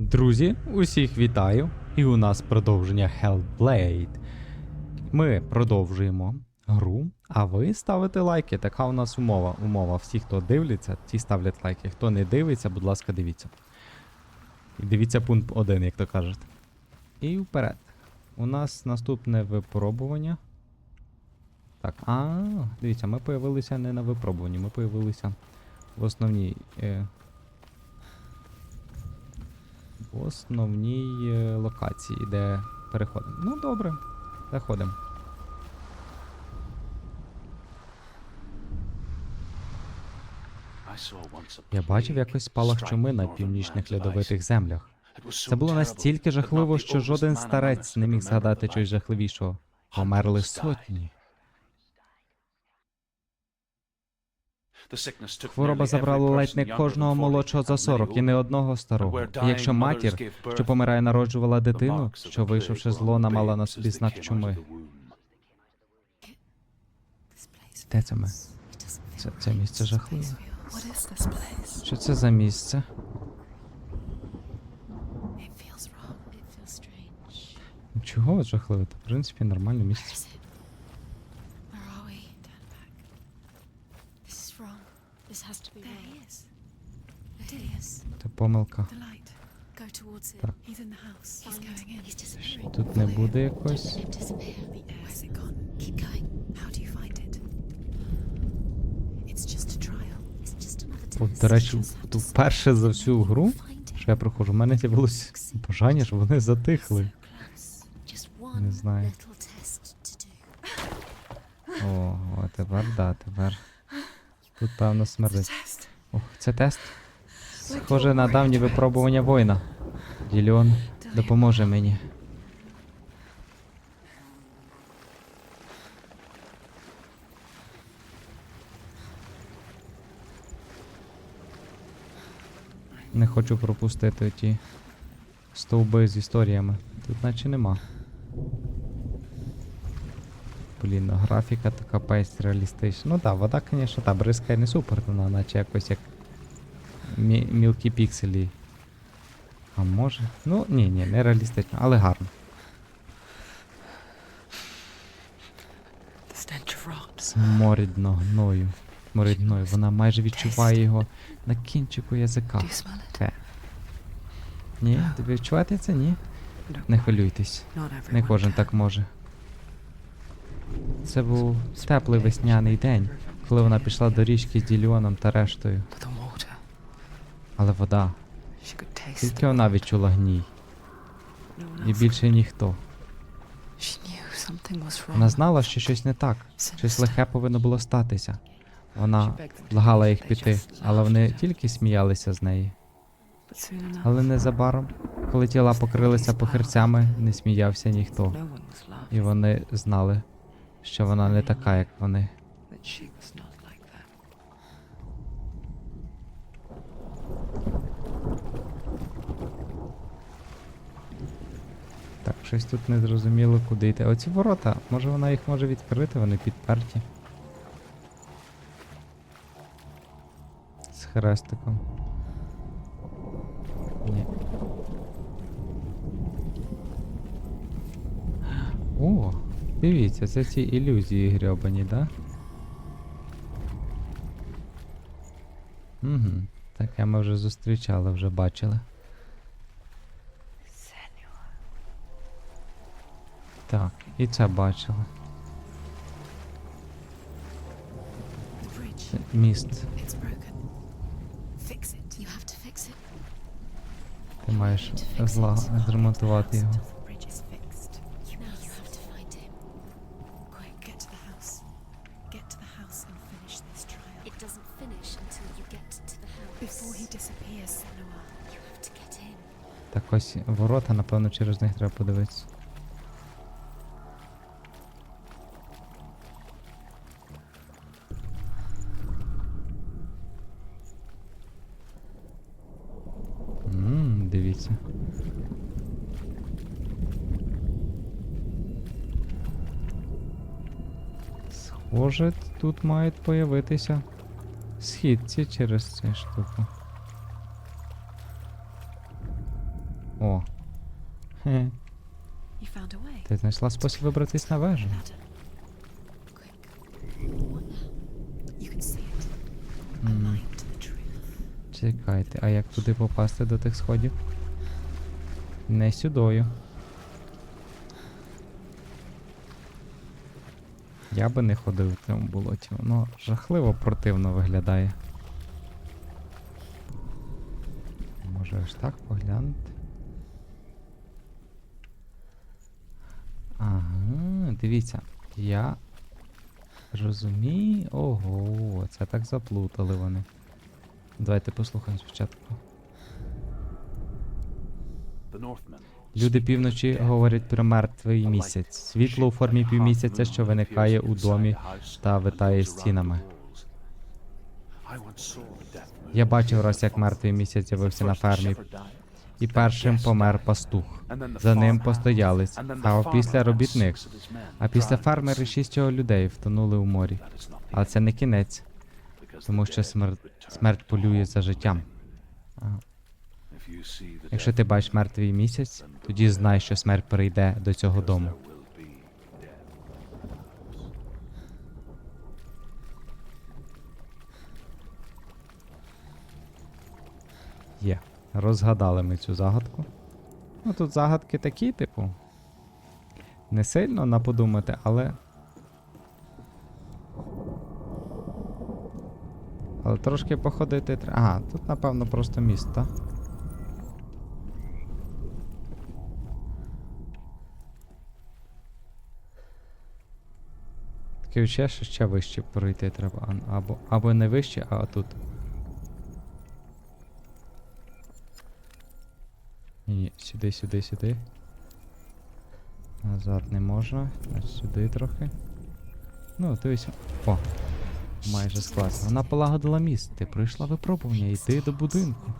Друзі, усіх вітаю! І у нас продовження Hellblade. Ми продовжуємо гру, а ви ставите лайки. Така у нас умова. Умова. Всі, хто дивляться, ті ставлять лайки. Хто не дивиться, будь ласка, дивіться. І дивіться пункт 1, як то кажуть. І вперед. У нас наступне випробування. Так, а, дивіться, ми появилися не на випробуванні, ми появилися в основній. Е, основній е, локації, де переходимо. Ну, добре, заходимо. Я бачив якось спалах чуми на північних льодовитих землях. Це було настільки жахливо, що жоден старець не міг згадати чогось жахливішого. Померли сотні. Хвороба забрала ледь не кожного молодшого за 40 і не одного старого. І якщо матір, що помирає, народжувала дитину, що вийшовши з лона, мала на собі знак чуми. Де це ми? Це, це місце жахливе. Що це за місце? Чого жахливе? Та, в принципі, нормальне місце. Where is it? Where are we? Turn back. This is wrong. This has to be there he is. There he is. Це помилка. The light. Go towards it. Так. He's in the house. He's going in. He's disappearing. Тут не буде якось. Let him disappear. Where's it gone? Keep going. How do you find it? It's just a trial. It's just another От, до речі, тут вперше за всю гру, що я проходжу, в мене з'явилось бажання, щоб вони затихли. Не знаю. О, о, тепер да, тепер. Тут певно смердить. Ох, це тест. Схоже на давні випробування воїна. Діліон допоможе мені. Не хочу пропустити ті стовби з історіями. Тут наче нема. Блін, графіка така песть реалістична. Ну так, вода, звісно, та бризкає не супер, вона наче якось як мі- мілкі пікселі. А може? Ну, ні, ні, не реалістично, але гарно. Сморідно гною. Сморід. Вона майже відчуває його на кінчику язика. Те. Ні, тобі відчувати це? Ні? Не хвилюйтесь. Не кожен так може. Це був теплий весняний день, коли вона пішла до річки з Діліоном та рештою. Але вода. Тільки вона відчула гній. І більше ніхто. Вона знала, що щось не так. Щось лихе повинно було статися. Вона благала їх піти, але вони тільки сміялися з неї. Але незабаром, коли тіла покрилися похирцями, не сміявся ніхто. І вони знали, що вона не така, як вони. Так, щось тут не зрозуміло, куди йти. Оці ворота, може вона їх може відкрити, вони підперті. З хрестиком. Ні. О, дивіться, це ці ілюзії грьобані, да? Угу. Таке ми вже зустрічали, вже бачили. Так, і це бачили. Міст. Ти маєш зла зремонтувати його. House and finish this trial. It doesn't finish until you get to the house. Before he disappears, Senua. You have to get in. Так ось ворота, напевно, через них треба подивитися. Схоже, тут мають появитися східці через цю штуку. О. Хе. Ти знайшла спосіб вибратись на вежу. Truth. Чекайте, а як туди попасти до тих сходів? Не сюдою. Я би не ходив в цьому болоті, воно жахливо противно виглядає. Може аж так поглянути? Ага, дивіться, я розумію. Ого, це так заплутали вони. Давайте послухаємо спочатку. Люди півночі говорять про мертвий місяць. Світло у формі півмісяця, що виникає у домі та витає стінами. Я бачив раз, як мертвий місяць з'явився на фермі, і першим помер пастух. За ним постоялись, а після робітник. А після фермери шість людей втонули у морі. Але це не кінець, тому що смерть, смерть полює за життям. Якщо ти бачиш мертвий місяць, тоді знай, що смерть прийде до цього дому. Є. Розгадали ми цю загадку. Ну тут загадки такі, типу. Не сильно на подумати, але. Але трошки походити треба. Ага, тут напевно просто міст, так? Таке відчуття, що ще вище пройти треба. Або, або не вище, а тут. Ні, сюди, сюди, сюди. Назад не можна. Значить сюди трохи. Ну, дивись. О. Майже скласно. Вона полагодила міст. Ти пройшла випробування, йди до будинку.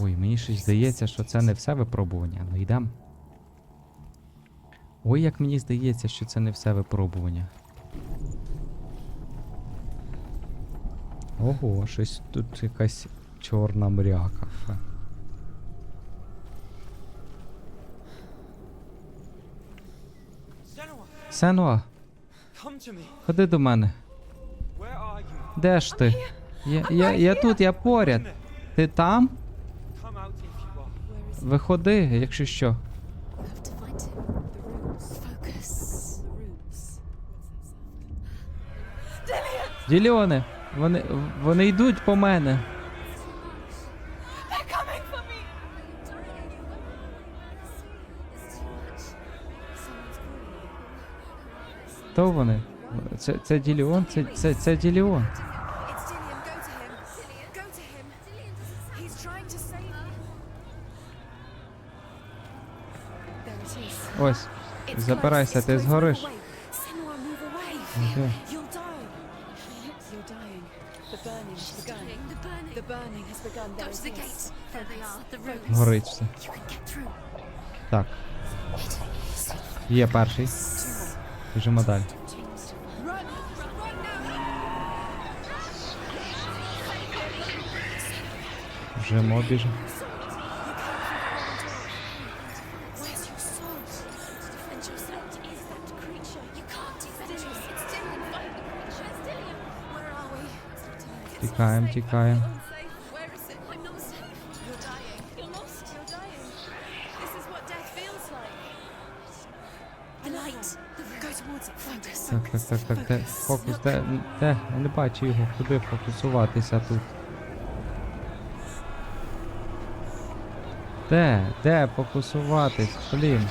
Ой, мені щось здається, що це не все випробування. Ну йдем. Ой, як мені здається, що це не все випробування. Ого, щось тут якась чорна мряка. Фе. Сенуа, ходи до мене. Де ж ти? Я, я, я тут, я поряд. Ти там? Виходи, якщо що. Діліоне, вони, вони йдуть по мене. Хто вони? Це, це Діліон? Це, це, це Діліон. Ось. Забирайся, ти згориш. Горить все. Так. Є перший. Біжимо далі. Біжимо, біжимо. It. Focus. Так, так, так, так, де? Фокус, де? Де? Я не бачу його. Куди фокусуватися тут? Де? Де фокусуватись? Блін.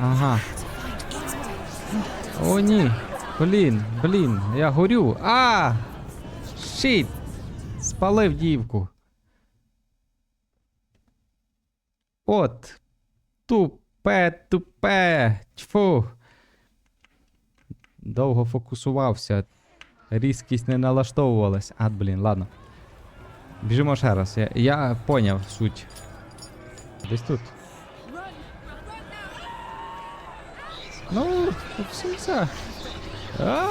Ага. О, ні. Блін, блін, я горю. А! Щит! Спалив дівку. От. Тупе, тупе. Тьфу. Довго фокусувався. Різкість не налаштовувалась. А, блін, ладно. Біжимо ще раз. Я, я поняв суть. Десь тут. Ну, все. А!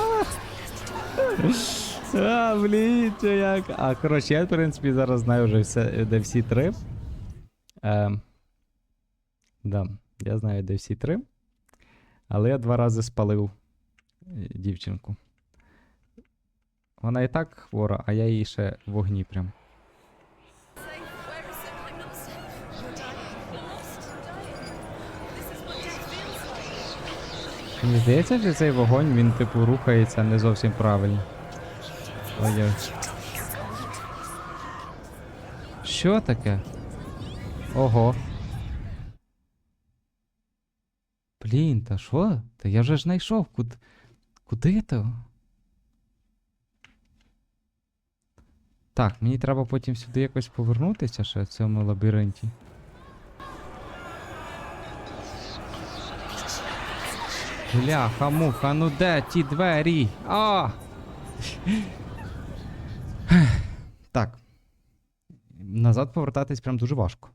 Блін, як. А, коротше, я, в принципі, зараз знаю вже все, де всі три. Ем, да, я знаю, де всі три. Але я два рази спалив е, дівчинку. Вона і так хвора, а я її ще в вогні прям. Мені здається, що цей вогонь, він, типу, рухається не зовсім правильно. Ой-ой. Що таке? Ого. Блін, та що? Та я вже ж знайшов. Куди, куди то? Так, мені треба потім сюди якось повернутися ще в цьому лабіринті. Бляха, муха, ну де ті двері? А! так. Назад повертатись прям дуже важко.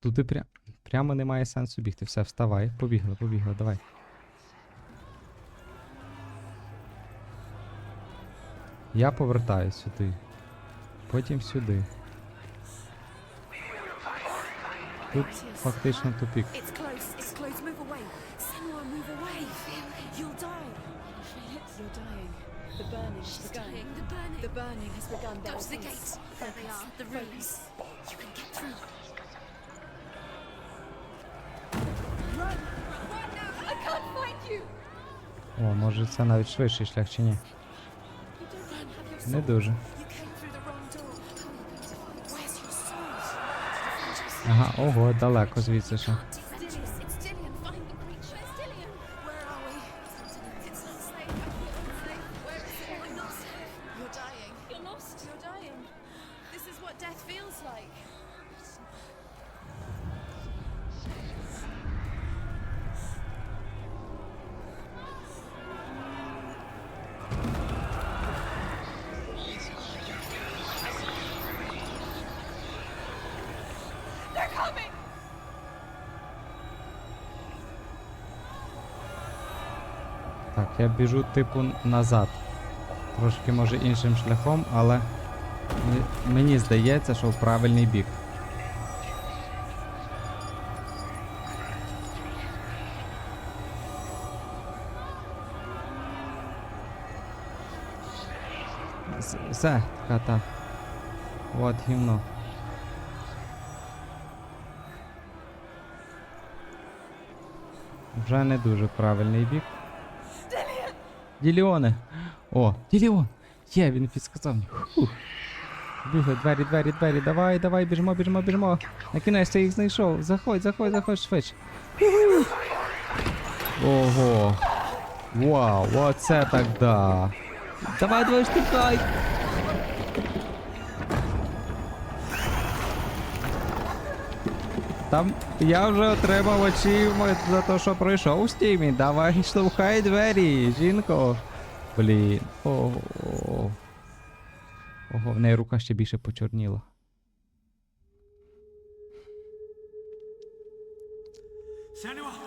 Туди пря... прямо немає сенсу бігти. Все, вставай. Побігли, побігли, давай. Я повертаюсь сюди. Потім сюди. Тут фактично тупік. It's close. It's close. Move away. Senua, move away. You'll die. You're dying. The burning has begun. The burning. The burning has begun. There Those are are the gates. There they are. The rooms. You can get through. Run! Run now! I can't find you! О, може це навіть швидший шлях чи ні? You don't even have your Не дуже. Ага, ого, далеко звідси ще. Я біжу типу назад. Трошки може іншим шляхом, але мені здається, що в правильний бік. Все, кота. От гімно. Вже не дуже правильний бік. Діліоне. О, Діліон. Є, він підсказав мені. Бігай, двері, двері, двері. Давай, давай, біжимо, біжимо, біжимо. На кінець я їх знайшов. Заходь, заходь, заходь швидше. Ого. Вау, оце так да. Давай, давай, штукай. Там я вже отримав очівмент за те, що пройшов у стімі. Давай штовхай двері, жінко. Блін. Ого. Ого, в неї рука ще більше почорніла.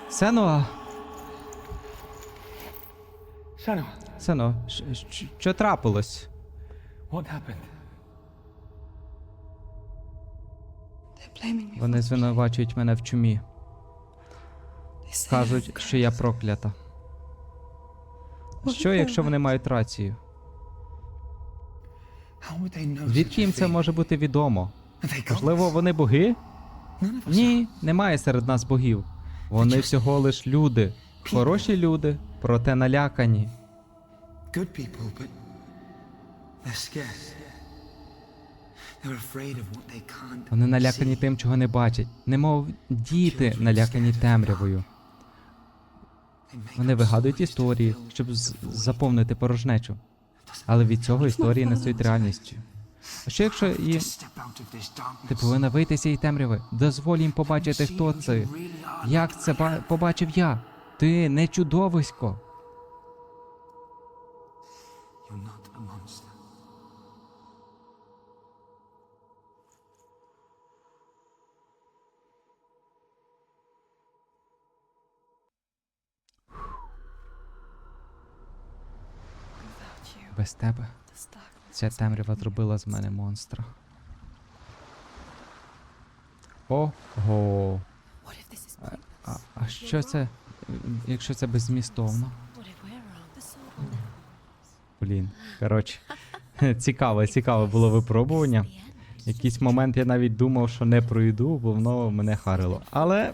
Сенуа! Щ- щ- що трапилось? what happened? Вони звинувачують мене в чумі. Кажуть, що я проклята. Що, якщо вони мають рацію? Звідки їм це може бути відомо? Можливо, вони боги? Ні, немає серед нас богів. Вони всього лиш люди. Хороші люди, проте налякані. Вони налякані тим, чого не бачать. Немов діти налякані темрявою. Вони вигадують історії, щоб заповнити порожнечу. Але від цього історії не стають реальністю. А що якщо їм ти повинна вийти з цієї темряви? Дозволь їм побачити, хто це. Як це ба- побачив я? Ти не чудовисько. Без тебе. Ця темрява зробила з мене монстра. Ого. А, а, що це, якщо це беззмістовно? Never Блін. Коротше, цікаве, цікаве було випробування. Якийсь момент я навіть думав, що не пройду, бо воно мене харило. Але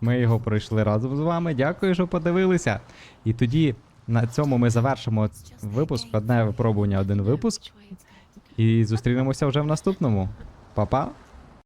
ми його пройшли разом з вами. Дякую, що подивилися. І тоді на цьому ми завершимо випуск. Одне випробування, один випуск. І зустрінемося вже в наступному. Па-па!